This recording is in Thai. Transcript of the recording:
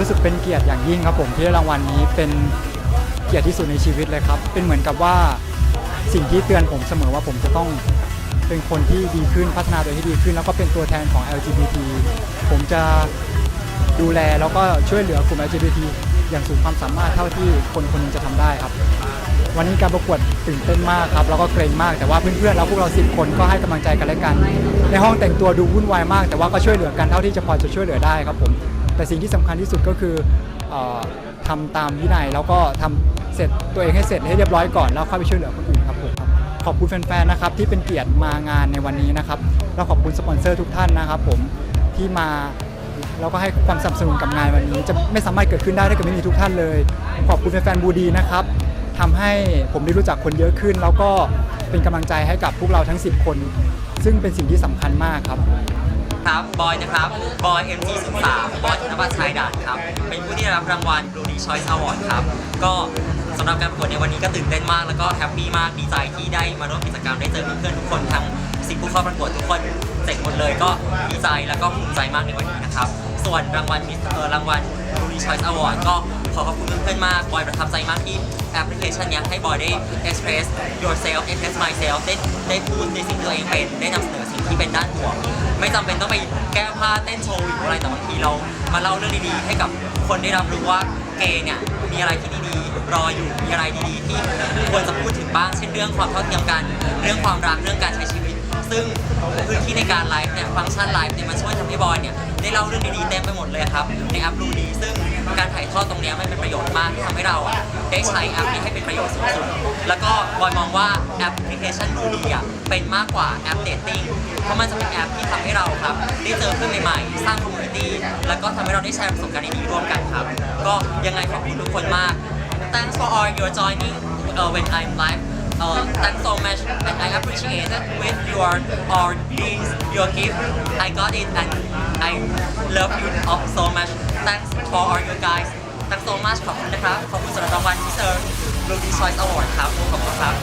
รู้สึกเป็นเกียรติอย่างยิ่งครับผมที่ได้รางวัลนี้เป็นเกียรติที่สุดในชีวิตเลยครับ เป็นเหมือนกับว่าสิ่งที่เตือนผมเสมอว่าผมจะต้องเป็นคนที่ดีขึ้นพัฒนาตัวเองให้ดีขึ้น แล้วก็เป็นตัวแทนของ LGBT ผมจะดูแลแล้วก็ช่วยเหลือกลุ่ม LGBT อย่างสุดความสามารถเท่าที่คนคนหนึงจะทำได้ครับ วันนี้การประกวดตื่นเต้นมากครับ แล้วก็เกรงมากแต่ว่าเพื่อนๆแล้วพวกเราสิบคนก็ให้กำลังใจกันและกัน ในห้องแต่งตัวดูวุ่นวายมาก แต่ว่าก็ช่วยเหลือกันเท่าที่จะพอจะช่วยเหลือได้ครับผม แต่สิ่งที่สำคัญที่สุดก็คืออ่อทำตามวินัยแล้วก็ทำเสร็จตัวเองให้เสร็จให้เรียบร้อยก่อนแล้วค่อยไปช่วยเหลือคนอื่นครับผมขอบคุณแฟนๆนะครับที่เป็นเกียรติมางานในวันนี้นะครับแล้วขอบคุณสปอนเซอร์ทุกท่านนะครับผมที่มาแล้วก็ให้ความสนับสนุนกับงานวันนี้ จะไม่สามารถเกิดขึ้นได้ถ้าเกิดไม่มีทุกท่านเลย ขอบคุณแฟนๆบูดีนะครับทำให้ผมได้รู้จักคนเยอะขึ้น แล้วก็เป็นกำลังใจให้กับพวกเราทั้ง 10 คน ซึ่งเป็นสิ่งที่สำคัญมากครับ ครับบอยนะครับบอย MG 0 3บอยธนวัชชายด่านครับเป็นผู้ที่ได้รับรางวัล Blue d Choice Award ครับก็สำหรับการประกวดในวันนี้ก็ตื่นเต้นมาก แล้วก็แฮปปี้มากดีใจที่ได้มาร่วมกิจกรรมได้เจอเพื่อนๆทุกคนทั้งสิบผู้เข้าประกวดทุกคนเจ๋งหมดเลยก็ดีใจแล้วก็ภูมิใจมากในวันนี้นะครับ ส่วนรางวัลมิสเออรางวัล Blue d Choice Award ก็ขอขอบคุณเพื่อนๆมากบอยประทับใจมากที่แอปพลิเคชันนี้ให้บอยได้ express yourself express myself ได้ได้พูดในสิ่งที่ตัวเองเป็นได้นำเสนอสิ่งที่เป็นด้านบวกไม่จำเป็นต้องไปแก้ผ้าเต้นโชว์หรืออะไรแต่บางทีเรามาเล่าเรื่องดีๆ ให้กับคนได้รับรู้ว่าเกย์เนี่ยมีอะไรที่ดีๆรออยู่มีอะไรดีๆ ที่ควรจะพูดถึงบ้างเช่นเรื่องความเท่าเทียมกัน เรื่องความรักเรื่องการใช้ชีวิต ซึ่งพื้นที่ในการไลฟ์เนี่ยฟังก์ชันไลฟ์เนี่ยมันช่วยทำให้บอยเนี่ยได้เล่าเรื่องดีๆเต็มไปหมดเลยครับในแอปรูดีซึ่งการถ่ายทอดตรงเนี้ยมันเป็นประโยชน์มากที่ทำให้เราอะได้ใช้แอปนี้ให้เป็นประโยชน์สูงสุดแล้วก็บอยมองว่าแอปพลิเคชันรูดีอะเป็นมากกว่าแอปเดทติ้งเพราะมันจะเป็นแอปที่ทำให้เราครับได้เจอเพื่อนใหม่ๆสร้างคอมมูนิตี้แล้วก็ทำให้เราได้แชร์ประสบการณ์ดีๆร่วมกันครับ ก็ยังไงขอบคุณทุกคนมาก Thanks for all your joining uh, when I'm live Um, uh, thanks so much. And I appreciate it with your or this your gift. I got it and I love you all so much. Thanks for all you guys. Thanks so much ขอบคุณนะครับ ขอบคุณสำหรับรางวัลที่เซอร์ Ruby Choice Award ครับขอบคุณครับ